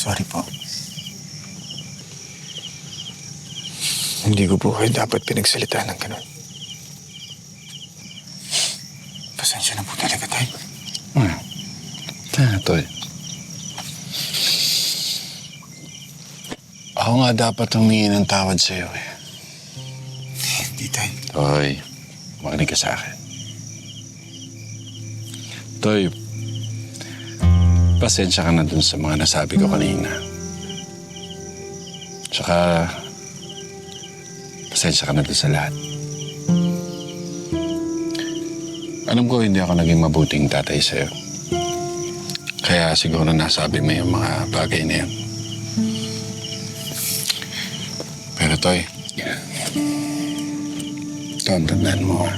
Sorry po. Hindi ko po kayo dapat pinagsalita ng ganun. Pasensya na po talaga tayo. Hmm. Ah. Ako nga dapat humingi ng tawad sa'yo eh. Hindi tayo. Toy, makinig ka sa akin. Toy, pasensya ka na dun sa mga nasabi ko kanina. Tsaka, pasensya ka na dun sa lahat. Alam ko hindi ako naging mabuting tatay sa'yo. Kaya siguro nasabi mo yung mga bagay na yun. Pero Toy, tandaan mo ah.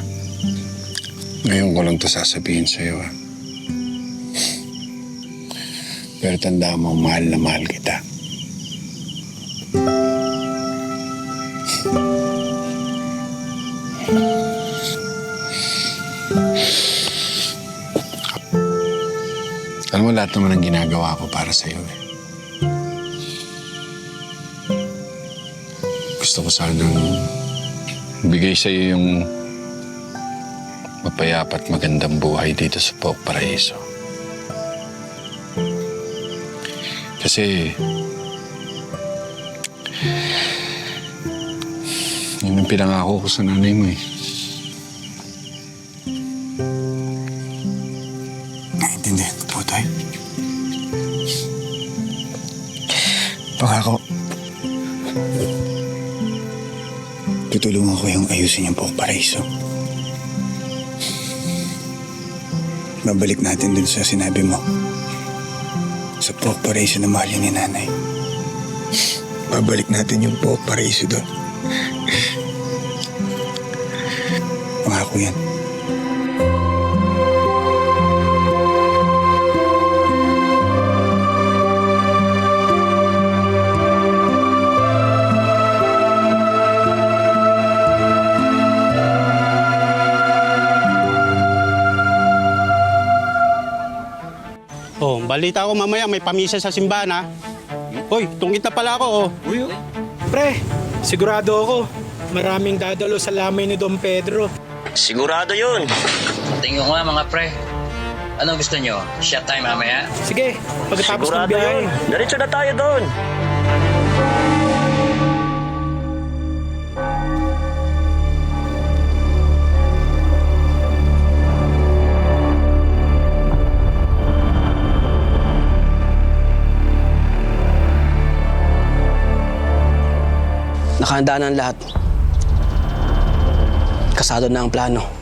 Ngayon ko lang to sasabihin sa'yo ah. Pero tandaan mo, mahal na mahal kita. Alam mo, lahat naman ang ginagawa ko para sa'yo eh. Gusto ko sanang bigay sa'yo yung mapayapa at magandang buhay dito sa Pok Paraiso. Kasi yun ang pinangako ko sa nanay mo eh. Naintindihan ko po tayo. Pangako. Tutulungan ko yung ayusin yung Pok Paraiso. Babalik natin dun sa sinabi mo. Sa Pok Paraiso na mahal ni nanay. Babalik natin yung Pok Paraiso doon. Pangako yan. Balita ko mamaya may pamisa sa simbahan ha. Hoy, tungit na pala ako oh. Uy, pre, sigurado ako. Maraming dadalo sa lamay ni Don Pedro. Sigurado yun. Tingnan ko nga mga pre. Ano gusto nyo? Shot time mamaya? Sige, pagkatapos ng Sigurado biyahe. yun. Diretso na tayo doon. Nakahanda na ang lahat. Kasado na ang plano.